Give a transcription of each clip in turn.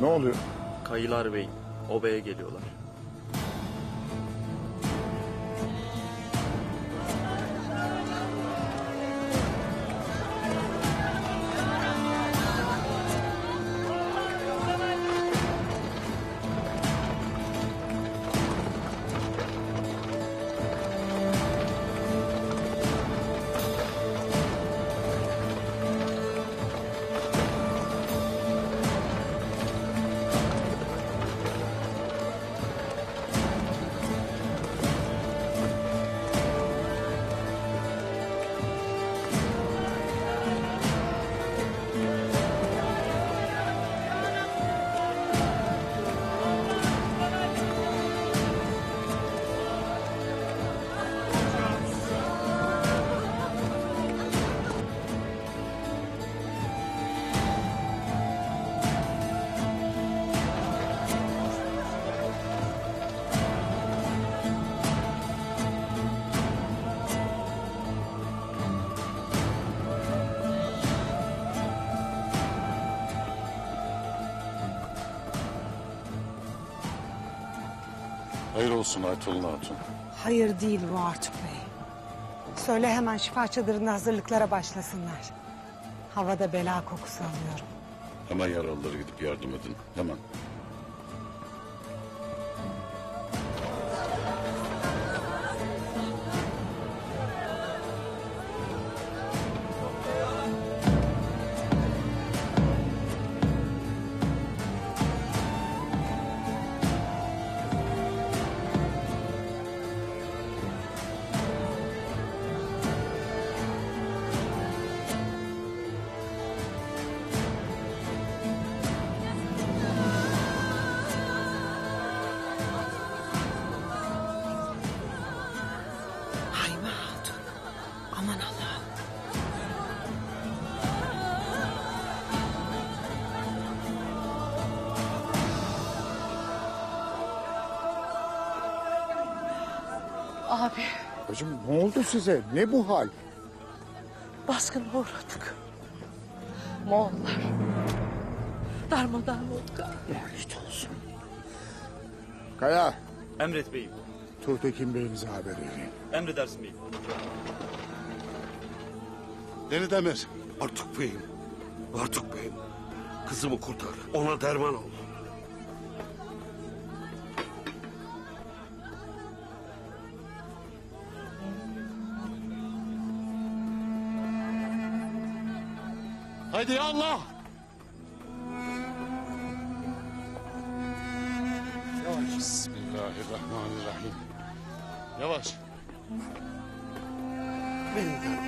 Ne oluyor? Kayılar Bey, obaya geliyorlar. Hayır olsun Aytolun Hatun. Hayır değil bu Artuk Bey. Söyle hemen şifa çadırında hazırlıklara başlasınlar. Havada bela kokusu alıyorum. Hemen yaralılara gidip yardım edin. Hemen. Abi Bacım ne oldu size? Ne bu hal? baskına uğradık. Moğollar. Darmadağın olduk abi. Lanet olsun. Kaya, Emret Bey'im. Tuğtekin Bey'imize haber verin. Emredersin Bey'im. Deli Demir. Artuk Bey'im. Artuk Bey'im. Kızımı kurtar. Ona derman ol. Haydi ya Allah. Yavaş. Bismillahirrahmanirrahim. Yavaş. Beni de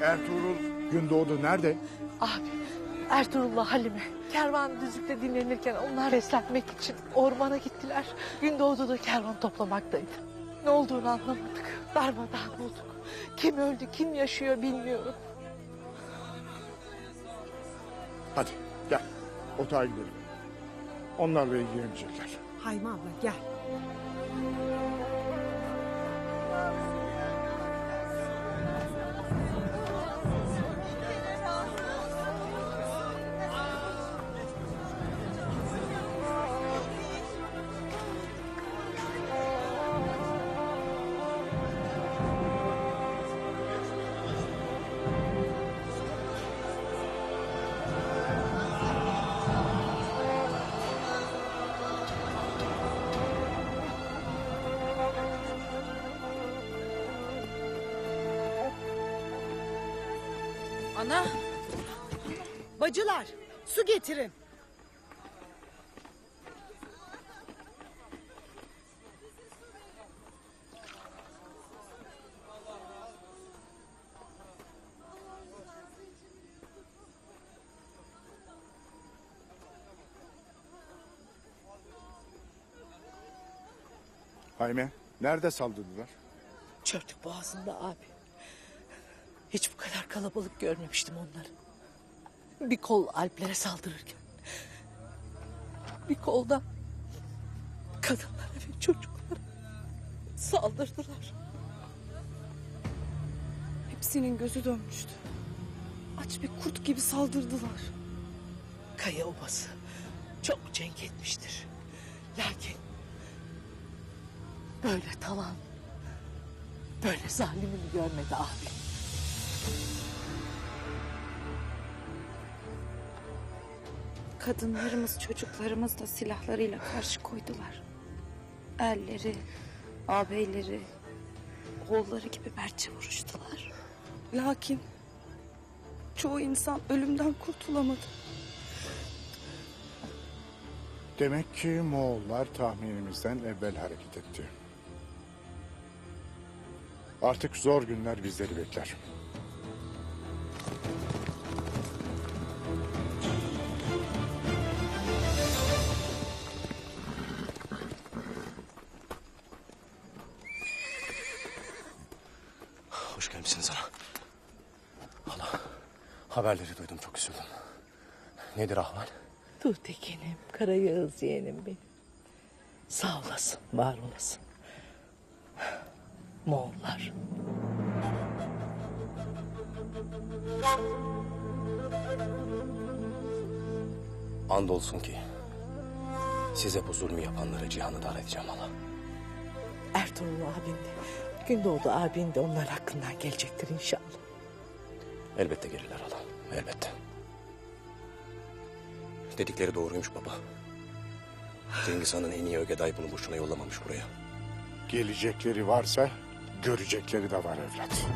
Ertuğrul Gündoğdu nerede? Abi Ertuğrul'la Halime kervan düzlükte dinlenirken onlar beslenmek için ormana gittiler. Gündoğdu da kervan toplamaktaydı. Ne olduğunu anlamadık. Darmadağın olduk. Kim öldü kim yaşıyor bilmiyorum. Hadi gel. Otağa gidelim. Onlarla ilgilenecekler. Hayma abla gel. Ana. Bacılar su getirin. Hayme, nerede saldırdılar? Çörtük boğazında abi. Hiç bu kadar kalabalık görmemiştim onları. Bir kol Alplere saldırırken. Bir kolda kadınlara ve çocuklara saldırdılar. Hepsinin gözü dönmüştü. aç bir kurt gibi saldırdılar. Kaya obası çok cenk etmiştir. Lakin böyle talan, böyle zalimini görmedi abi. Kadınlarımız, çocuklarımız da silahlarıyla karşı koydular. Elleri, ağabeyleri, oğulları gibi mertçe vuruştular. Lakin çoğu insan ölümden kurtulamadı. Demek ki Moğollar tahminimizden evvel hareket etti. Artık zor günler bizleri bekler. Hoş gelmişsiniz ana. Hala haberleri duydum çok üzüldüm. Nedir ahval? Tuğtekin'im, Karayağız yeğenim benim. Sağ olasın, var olasın. Moğollar. Andolsun ki size bu zulmü yapanları cihanı dar edeceğim hala. Ertuğrul abin de, Gündoğdu abin de onlar hakkından gelecektir inşallah. Elbette gelirler hala. Elbette. Dedikleri doğruymuş baba. Cengiz Han'ın en iyi Ögeday bunu boşuna yollamamış buraya. Gelecekleri varsa görecekleri de var evlat.